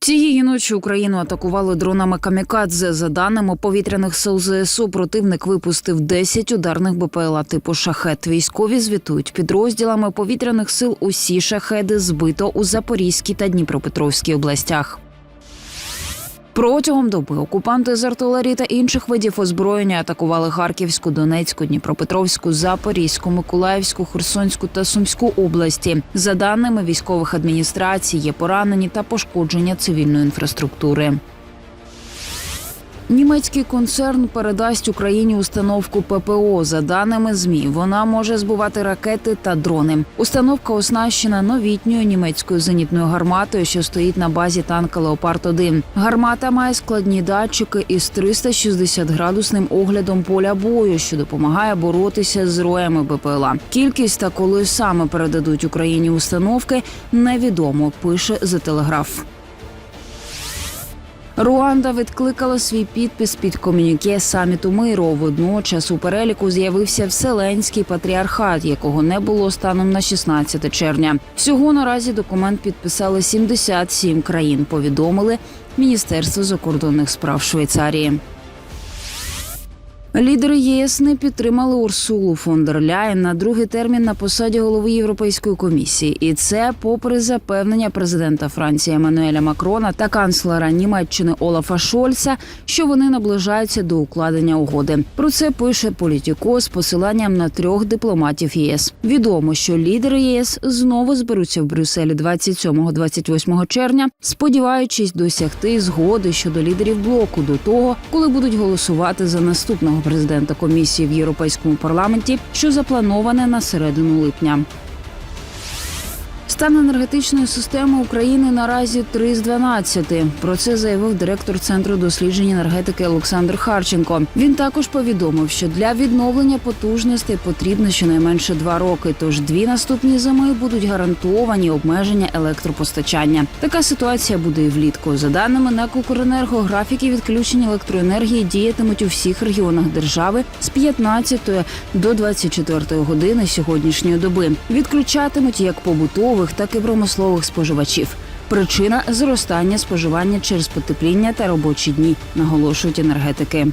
Цієї ночі Україну атакували дронами камікадзе. За даними повітряних сил ЗСУ, противник випустив 10 ударних БПЛА типу шахет. Військові звітують підрозділами повітряних сил. Усі шахеди збито у Запорізькій та Дніпропетровській областях. Протягом доби окупанти з артилерії та інших видів озброєння атакували Харківську, Донецьку, Дніпропетровську, Запорізьку, Миколаївську, Херсонську та Сумську області. За даними військових адміністрацій, є поранені та пошкодження цивільної інфраструктури. Німецький концерн передасть Україні установку ППО. За даними змі, вона може збивати ракети та дрони. Установка оснащена новітньою німецькою зенітною гарматою, що стоїть на базі танка Леопард 1 Гармата має складні датчики із 360 градусним оглядом поля бою, що допомагає боротися з роями БПЛА. Кількість та коли саме передадуть Україні установки, невідомо. Пише The Telegraph. Руанда відкликала свій підпис під комюніке саміту миру. Водночас у переліку з'явився Вселенський патріархат, якого не було станом на 16 червня. Всього наразі документ підписали 77 країн. Повідомили Міністерство закордонних справ Швейцарії. Лідери ЄС не підтримали Урсулу фон дер Ляєн на другий термін на посаді голови Європейської комісії, і це попри запевнення президента Франції Еммануеля Макрона та канцлера Німеччини Олафа Шольца, що вони наближаються до укладення угоди. Про це пише Політіко з посиланням на трьох дипломатів ЄС. Відомо, що лідери ЄС знову зберуться в Брюсселі 27-28 червня, сподіваючись досягти згоди щодо лідерів блоку до того, коли будуть голосувати за наступного президента комісії в Європейському парламенті, що заплановане на середину липня. Стан енергетичної системи України наразі 3 з 12. Про це заявив директор центру досліджень енергетики Олександр Харченко. Він також повідомив, що для відновлення потужностей потрібно щонайменше два роки. Тож дві наступні зими будуть гарантовані обмеження електропостачання. Така ситуація буде і влітку. За даними НАК «Укренерго», графіки відключення електроенергії діятимуть у всіх регіонах держави з 15 до 24 години сьогоднішньої доби. Відключатимуть як побутових, так і промислових споживачів. Причина зростання споживання через потепління та робочі дні, наголошують енергетики.